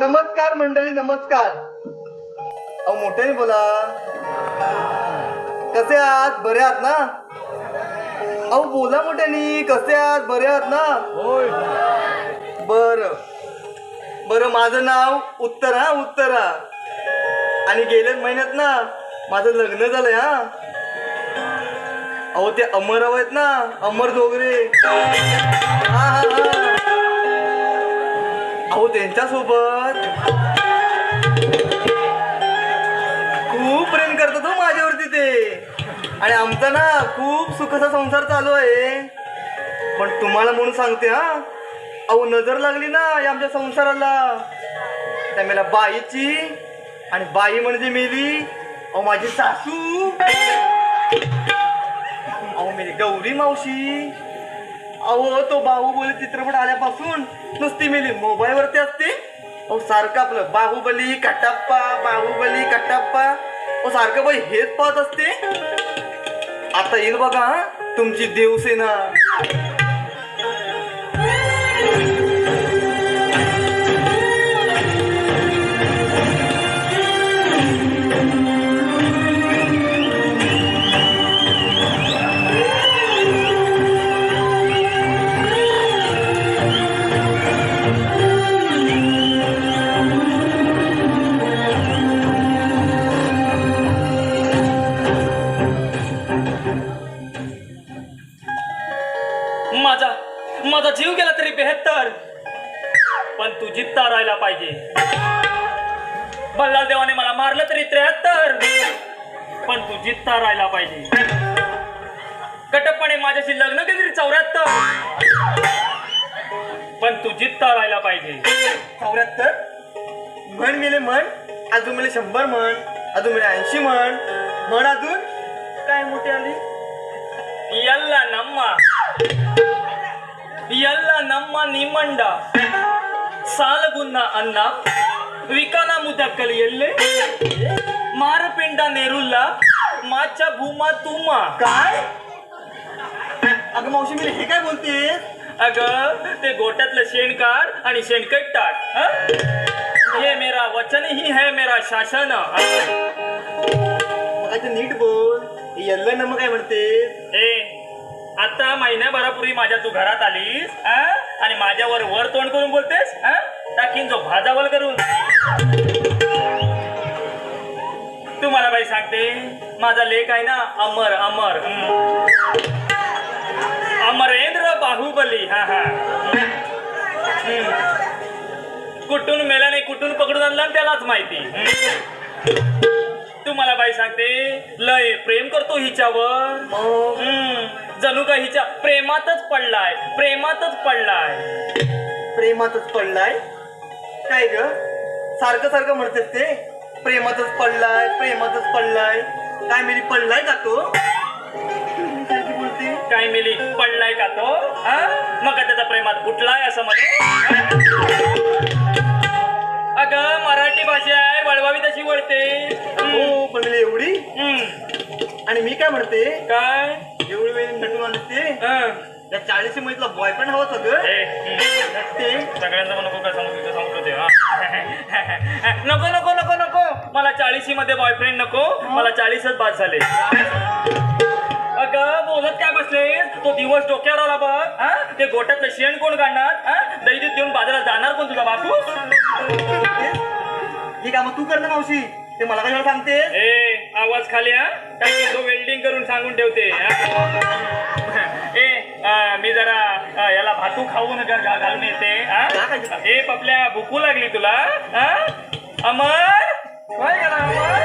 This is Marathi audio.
नमस्कार मंडळी नमस्कार. अहो मोठ्याने बोला. कसे आहात? बरे आहात ना? अहो बोला मोठ्याने. कसे आहात? बरे आहात ना? बर. बर माझं नाव उत्तरा उत्तरा. आणि गेल्याच महिन्यात ना माझं लग्न झालंय हा. अहो ते अमरराव आहेत ना अमर डोगरे हा हा हा. अहो त्यांच्यासोबत. खूप प्रेम करतात हो माझ्यावरती ते. आणि आमचा ना खूप सुखाचा संसार चालू आहे. पण तुम्हाला म्हणून सांगते हा. अहो नजर लागली ना या आमच्या संसाराला. त्या मेला बाईची आणि बाई म्हणजे मेली अहो माझी सासू. अहो मेली गौरी मावशी. अहो तो बाहुबली चित्रपट आल्यापासून नुसती मेली. मोबाईल वरती असते. अहो सारखं आपलं बाहुबली कटाप्पा बाहुबली कटाप्पा. अहो सारखं बाई हेच पाहत असते. आता येईल बघा तुमची देवसेना. माझा जीव गेला तरी बेहत्तर. पण तू जित्ता राहायला पाहिजे. बल्लाल देवाने मला मारलं तरी त्र्याहत्तर. पण तू जित्ता राहायला पाहिजे. कटपणे माझ्याशी लग्न केले तरी चौऱ्याहत्तर. पण तू जित्ता राहायला पाहिजे. चौऱ्याहत्तर? म्हण मिले म्हण अजून मिले शंभर म्हण अजून मिले ऐंशी म्हण. म्हण अजून? काय मोठी आली? यल्ला नम्मा. ಎಲ್ಲ ನಮ್ಮ ನಿಮ್ಮಂಡ ಸಾಲಗುನ್ನ ಅನ್ನ ವಿಕಾನ ಮುದಕ್ಕಲಿ ಎಲ್ಲೆ ಮಾರಪಿಂಡ ನೆರುಲ್ಲ ಮಾಚ ಭೂಮ ತುಮ್ಮ काय अगं मावशी मी हे काय बोलते अग ते गोट्यातलं शेण काढ आणि शेणकट टाक हं? हे मेरा वचन ही है मेरा शासन हं? मग ते नीट बोल हे यल्लं ना मग काय म्हणते ए आता महिन्याभरापूर्वी माझ्या तू घरात आलीस आणि माझ्यावर वर तोंड करून बोलतेस टाकीन जो भाजावल करून. तू मला बाई सांगते माझा लेख आहे ना अमर अमर. अमरेंद्र बाहुबली हा हा. कुठून मेल्याने कुठून पकडून आणला त्यालाच माहिती. तू मला बाई सांगते लय प्रेम करतो हिच्यावर. जणू का हिच्या प्रेमातच पडलाय प्रेमातच पडलाय. प्रेमातच पडलाय? काय ग? सारखं सारखं म्हणतेस ते? प्रेमातच पडलाय प्रेमातच पडलाय. काय मेरी पडलाय का तो? काय ती बोलते काय मिली पडलाय का तो? हा? मग त्याचा प्रेमात फुटलाय असं मध्ये वळवावी तशी वळते. हो पण एवढी. आणि मी काय म्हणते? काय? एवढी वेळ नटून आले ते? हं. या चाळीशी मधला बॉयफ्रेंड हवा सगळं ए, हम्म. ते सगळ्यांचं नको काय सांगू तिथं सांगतो ते. नको नको नको नको. मला चाळीशी मध्ये बॉयफ्रेंड नको. मला चाळीसच बाद झाले. अगं बोलत काय बसले तो दिवस डोक्यावर आला बघ. हा? ते गोट्यातलं शेण कोण काढणार? हा? दैदित घेऊन बाजारात जाणार कोण तुझा बापू? ही कामं तू कर ना मावशी ते मला काय सांगते ए आवाज खाली हा काय तो वेल्डिंग करून सांगून ठेवते हा? ए मी जरा याला भातू खाऊन घा- घा- घालून येते हा? ए पपल्या भुकू लागली तुला हा? अमर अमर